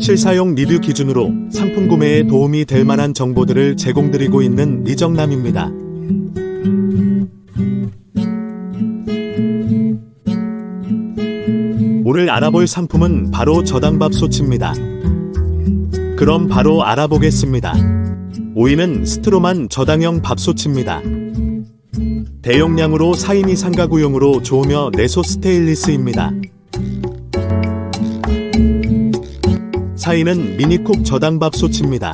실사용 리뷰 기준으로 상품 구매에 도움이 될 만한 정보들을 제공드리고 있는 리정남입니다. 오늘 알아볼 상품은 바로 저당밥솥입니다. 그럼 바로 알아보겠습니다. 오이는 스트로만 저당형 밥솥입니다. 대용량으로 4인 이상 가구용으로 좋으며 내소 스테인리스입니다. 4위는 미니쿡 저당 밥솥입니다.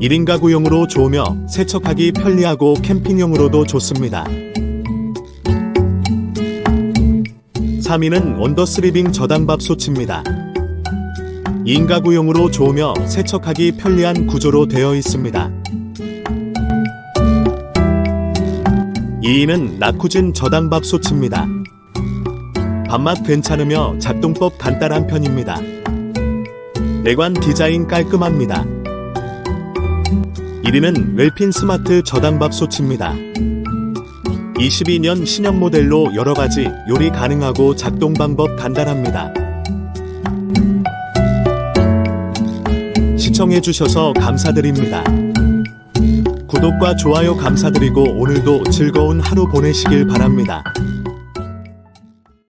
1인 가구용으로 좋으며 세척하기 편리하고 캠핑용으로도 좋습니다. 3위는 언더스리빙 저당 밥솥입니다. 2인 가구용으로 좋으며 세척하기 편리한 구조로 되어 있습니다. 2위는 라쿠진 저당밥솥입니다. 밥맛 괜찮으며 작동법 간단한 편입니다. 내관 디자인 깔끔합니다. 1위는 웰핀 스마트 저당밥솥입니다. 22년 신형 모델로 여러 가지 요리 가능하고 작동 방법 간단합니다. 시청해주셔서 감사드립니다. 구독과 좋아요 감사드리고 오늘도 즐거운 하루 보내시길 바랍니다.